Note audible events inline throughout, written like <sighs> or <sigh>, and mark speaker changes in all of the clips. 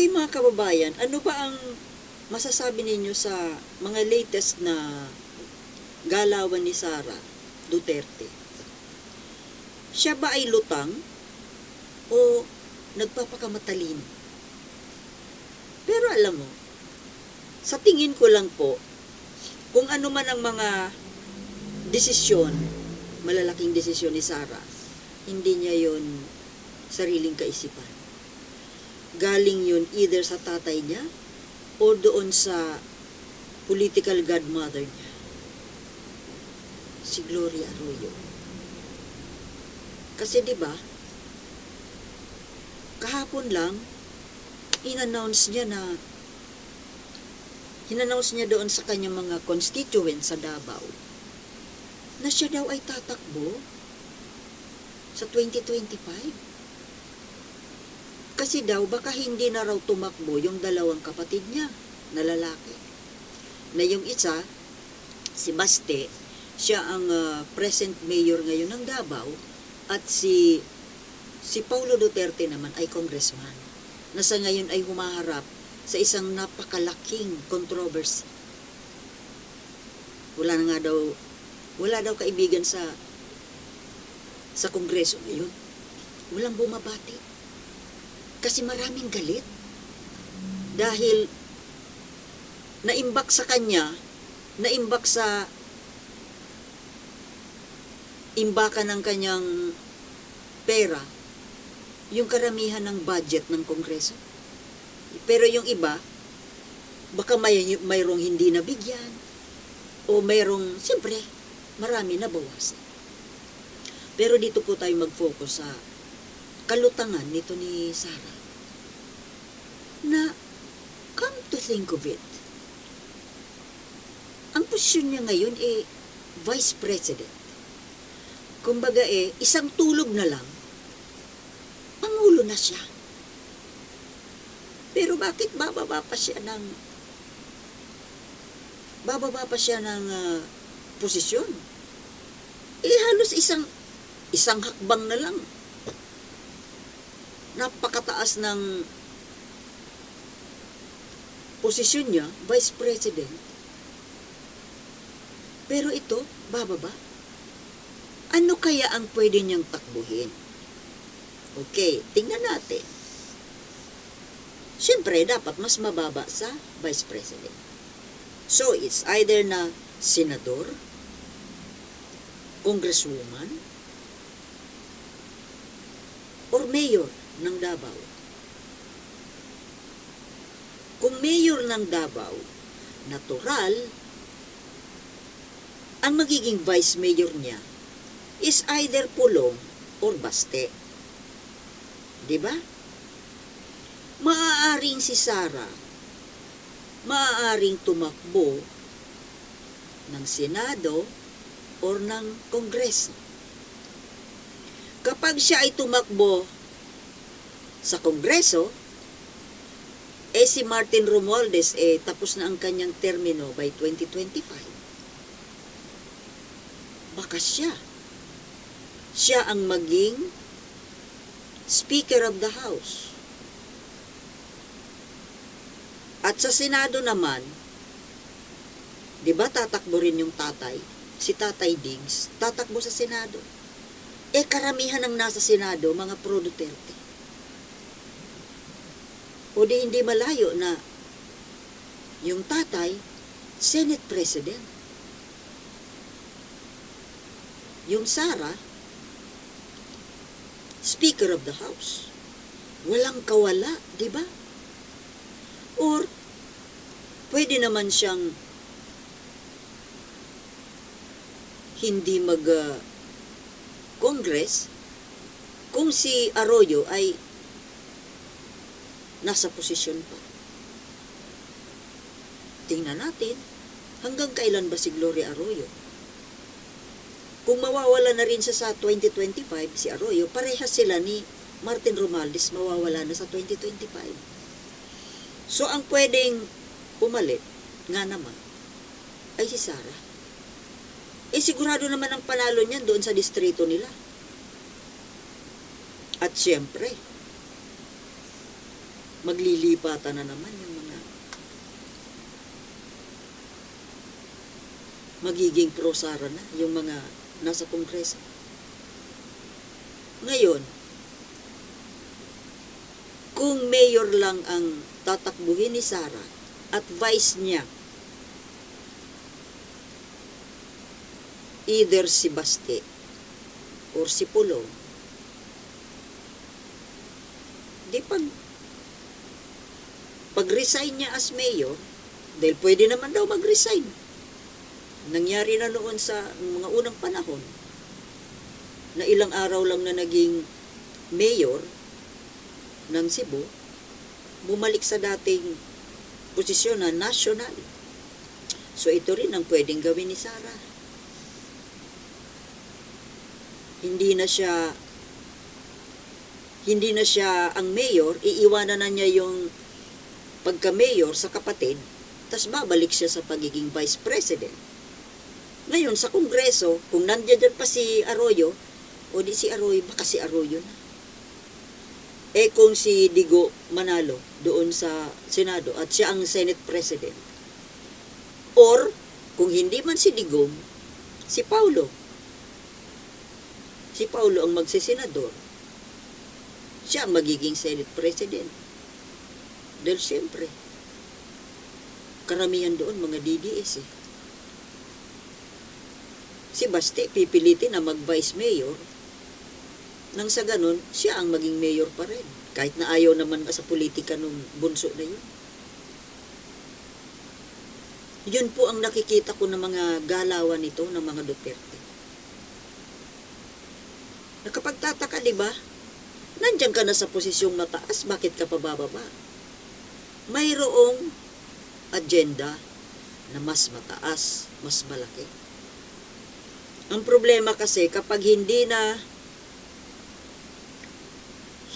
Speaker 1: Okay mga kababayan, ano ba ang masasabi ninyo sa mga latest na galawan ni Sara Duterte? Siya ba ay lutang o nagpapakamatalino? Pero alam mo, sa tingin ko lang po, kung ano man ang mga desisyon, malalaking desisyon ni Sara, hindi niya yon sariling kaisipan. Galing yun either sa tatay niya o doon sa political godmother niya. Si Gloria Arroyo. Kasi 'di ba? Kahapon lang in-announce niya na hinannounce niya doon sa kanyang mga constituents sa Davao na siya daw ay tatakbo sa 2025. Kasi daw, baka hindi na raw tumakbo yung dalawang kapatid niya na lalaki. Na yung isa, si Baste, siya ang ah, present mayor ngayon ng Davao at si si Paulo Duterte naman ay congressman na sa ngayon ay humaharap sa isang napakalaking controversy. Wala na nga daw, wala daw kaibigan sa sa kongreso ngayon. Walang bumabati. Kasi maraming galit. Dahil naimbak sa kanya, naimbak sa imbakan ng kanyang pera, yung karamihan ng budget ng kongreso. Pero yung iba, baka may, mayroong hindi nabigyan, o mayroong, siyempre, marami na bawasan. Pero dito po tayo mag-focus sa kalutangan nito ni Sarah. Na, come to think of it, ang posisyon niya ngayon eh, Vice President. Kumbaga eh, isang tulog na lang, Pangulo na siya. Pero bakit bababa pa siya ng bababa pa siya ng ah, posisyon? Eh halos isang isang hakbang na lang napakataas ng posisyon niya, Vice President. Pero ito, bababa. Ano kaya ang pwede niyang takbuhin? Okay, tingnan natin. Siyempre, dapat mas mababa sa Vice President. So, it's either na senador, congresswoman, or mayor ng Davao. Kung mayor ng Davao, natural, ang magiging vice mayor niya is either Pulong or Baste. Di ba? Maaaring si Sara, maaaring tumakbo ng Senado or ng Kongreso. Kapag siya ay tumakbo sa Kongreso, eh si Martin Romualdez eh tapos na ang kanyang termino by 2025. Baka siya. Siya ang maging Speaker of the House. At sa Senado naman, di ba tatakbo rin yung tatay? Si Tatay Diggs, tatakbo sa Senado. Eh karamihan ng nasa Senado, mga pro-Duterte. O di hindi malayo na yung tatay, Senate President. Yung Sara, Speaker of the House. Walang kawala, di ba? Or, pwede naman siyang hindi mag uh, kung si Arroyo ay nasa posisyon pa. Tingnan natin, hanggang kailan ba si Gloria Arroyo? Kung mawawala na rin siya sa 2025, si Arroyo, parehas sila ni Martin Romualdez mawawala na sa 2025. So, ang pwedeng pumalit, nga naman, ay si Sara. Eh, sigurado naman ang panalo niyan doon sa distrito nila. At siyempre, maglilipatan na naman yung mga magiging pro-Sara na, yung mga nasa kongreso. Ngayon, kung mayor lang ang tatakbuhin ni Sara at vice niya, either si Baste or si Pulong, di pag pag-resign niya as mayor, dahil pwede naman daw mag-resign. Nangyari na noon sa mga unang panahon na ilang araw lang na naging mayor ng Cebu, bumalik sa dating posisyon na national. So ito rin ang pwedeng gawin ni Sara. Hindi na siya hindi na siya ang mayor, iiwanan na niya yung pagka-mayor sa kapatid, tas babalik siya sa pagiging vice president. Ngayon, sa kongreso, kung nandiyan pa si Arroyo, o di si Arroyo, baka si Arroyo na. Eh kung si Digo manalo doon sa Senado at siya ang Senate President. Or, kung hindi man si Digong, si Paulo. Si Paulo ang magsisenador. Siya ang magiging Senate President. Dahil siyempre, karamihan doon mga DDS eh. Si Baste pipilitin na mag-vice mayor nang sa ganun, siya ang maging mayor pa rin. Kahit na ayaw naman sa politika nung bunso na yun. Yun po ang nakikita ko ng mga galawan nito ng mga Duterte. Nakapagtataka, di ba? Nandiyan ka na sa posisyong mataas, bakit ka pabababa? Mayroong agenda na mas mataas, mas malaki. Ang problema kasi kapag hindi na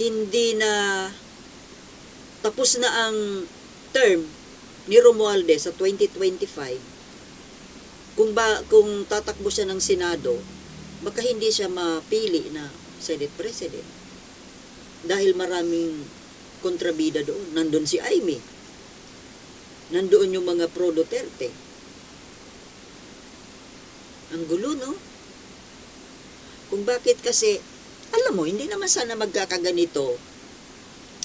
Speaker 1: hindi na tapos na ang term ni Romualdez sa 2025 kung ba kung tatakbo siya ng Senado baka hindi siya mapili na Senate President dahil maraming kontrabida doon nandun si Aimee nandoon yung mga pro Duterte ang gulo no kung bakit kasi alam mo, hindi naman sana magkakaganito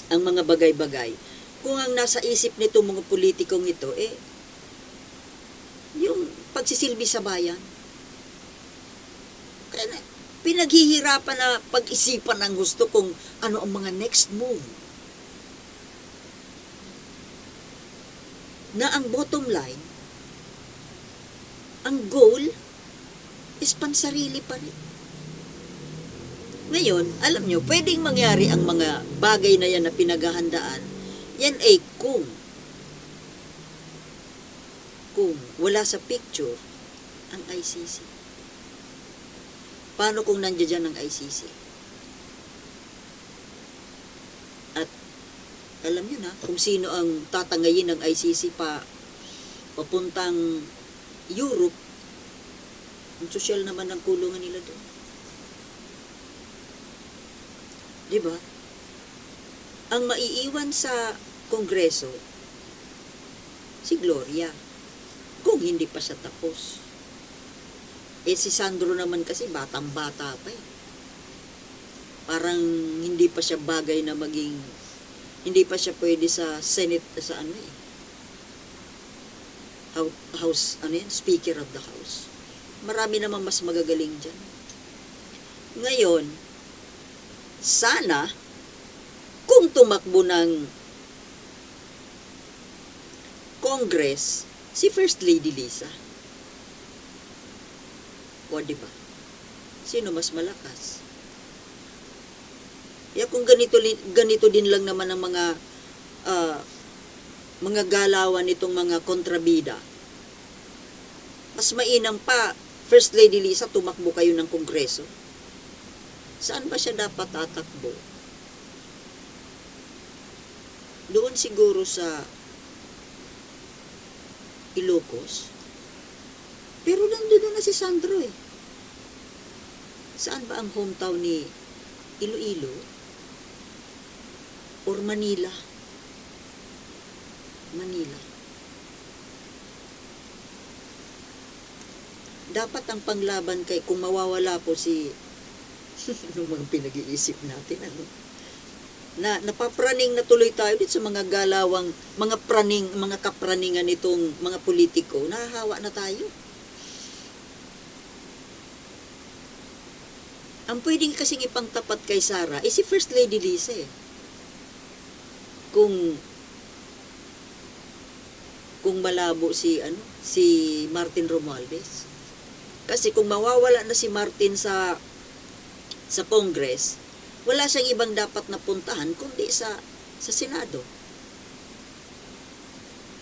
Speaker 1: ang mga bagay-bagay. Kung ang nasa isip nito mga politikong ito, eh, yung pagsisilbi sa bayan. Kaya na, pinaghihirapan na pag-isipan ng gusto kung ano ang mga next move. Na ang bottom line, ang goal is pansarili pa rin. Ngayon, alam nyo, pwedeng mangyari ang mga bagay na yan na pinaghahandaan. Yan ay kung kung wala sa picture ang ICC. Paano kung nandiyan ang ICC? Alam nyo na kung sino ang tatangayin ng ICC pa papuntang Europe, ang sosyal naman ang kulungan nila doon. Di ba? Ang maiiwan sa kongreso, si Gloria. Kung hindi pa siya tapos. Eh si Sandro naman kasi batang-bata pa eh. Parang hindi pa siya bagay na maging hindi pa siya pwede sa Senate sa ano eh. House, ano yan, Speaker of the House. Marami naman mas magagaling dyan. Ngayon, sana, kung tumakbo ng Congress, si First Lady Lisa. O, di ba? Sino mas malakas? Kaya kung ganito, ganito din lang naman ang mga uh, mga galawan nitong mga kontrabida, mas mainam pa, First Lady Lisa, tumakbo kayo ng Kongreso Saan ba siya dapat tatakbo? Doon siguro sa Ilocos. Pero nandun na si Sandro eh. Saan ba ang hometown ni Iloilo? Or Manila? Manila. Dapat ang panglaban kay kung mawawala po si <laughs> ano mga pinag-iisip natin ano na napapraning na tuloy tayo dito sa mga galawang mga praning mga kapraningan nitong mga politiko nahahawa na tayo ang pwedeng kasing ipangtapat kay Sara is si First Lady Lisa eh. Kung kung malabo si ano si Martin Romualdez. Kasi kung mawawala na si Martin sa sa Congress, wala siyang ibang dapat na puntahan kundi sa sa Senado.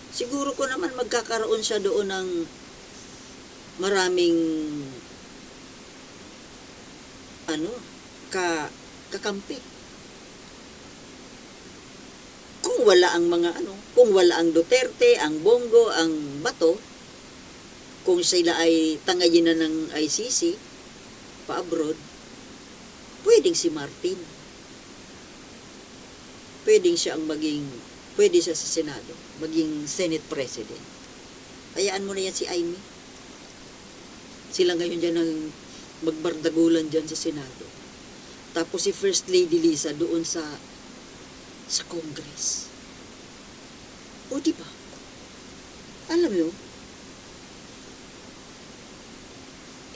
Speaker 1: Siguro ko naman magkakaroon siya doon ng maraming ano, ka kakampi. Kung wala ang mga ano, kung wala ang Duterte, ang Bongo, ang Bato, kung sila ay tangayin na ng ICC, pa-abroad, pwedeng si Martin. Pwedeng siya ang maging, pwede siya sa Senado, maging Senate President. Hayaan mo na yan si Amy. Sila ngayon dyan ang magbardagulan dyan sa Senado. Tapos si First Lady Lisa doon sa sa Congress. O di ba? Alam mo,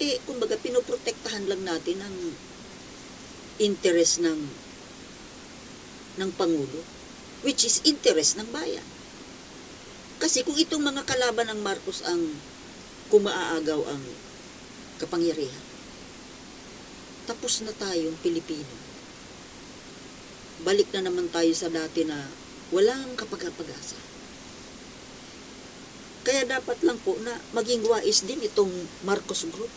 Speaker 1: eh, kumbaga, pinoprotektahan lang natin ang interest ng ng Pangulo, which is interest ng bayan. Kasi kung itong mga kalaban ng Marcos ang kumaaagaw ang kapangyarihan, tapos na tayong Pilipino. Balik na naman tayo sa dati na walang kapag-apag-asa. Kaya dapat lang po na maging wais din itong Marcos Group.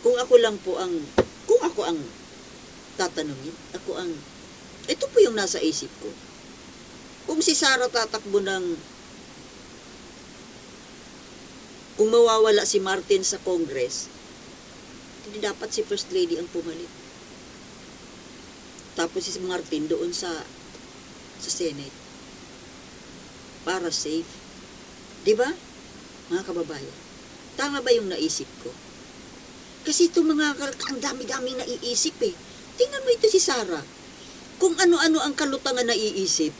Speaker 1: Kung ako lang po ang, kung ako ang tatanungin, ako ang, ito po yung nasa isip ko. Kung si Sara tatakbo ng, kung mawawala si Martin sa Congress, hindi dapat si First Lady ang pumalit. Tapos si Martin doon sa sa Senate. Para safe. 'Di ba? Mga kababayan. Tama ba yung naisip ko? Kasi ito mga ang dami-daming naiisip eh. Tingnan mo ito si Sarah. Kung ano-ano ang kalutangan na iisip,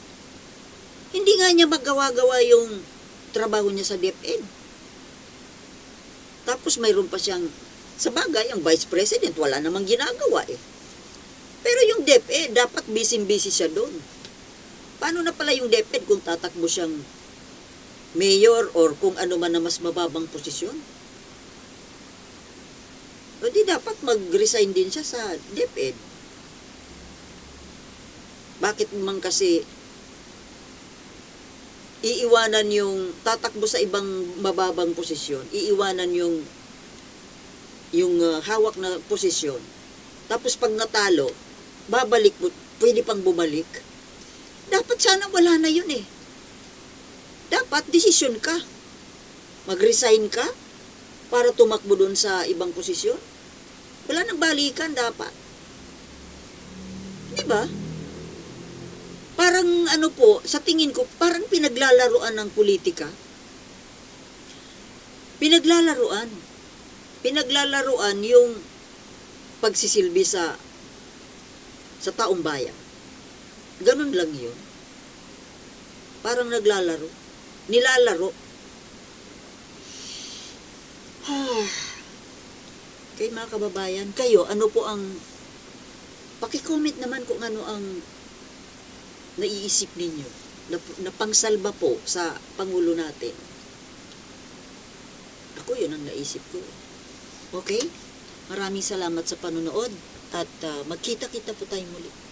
Speaker 1: hindi nga niya magawa-gawa yung trabaho niya sa DepEd. Tapos mayroon pa siyang sa bagay, ang vice president, wala namang ginagawa eh. Pero yung DepEd, dapat busy-busy siya doon. Paano na pala yung DepEd kung tatakbo siyang mayor or kung ano man na mas mababang posisyon? O di dapat mag-resign din siya sa DepEd. Bakit man kasi iiwanan yung tatakbo sa ibang mababang posisyon, iiwanan yung yung uh, hawak na posisyon. Tapos pag natalo, babalik mo, pwede pang bumalik. Dapat sana wala na yun eh. Dapat desisyon ka. Mag-resign ka para tumakbo doon sa ibang posisyon. Wala nang balikan dapat. Di ba? Parang ano po, sa tingin ko, parang pinaglalaruan ng politika. Pinaglalaruan pinaglalaruan yung pagsisilbi sa sa taong bayan. Ganun lang yun. Parang naglalaro. Nilalaro. <sighs> Kay mga kababayan, kayo, ano po ang pakicomment naman kung ano ang naiisip ninyo na, na pangsalba po sa Pangulo natin. Ako yun ang naisip ko. Okay? Maraming salamat sa panonood at uh, magkita-kita po tayo muli.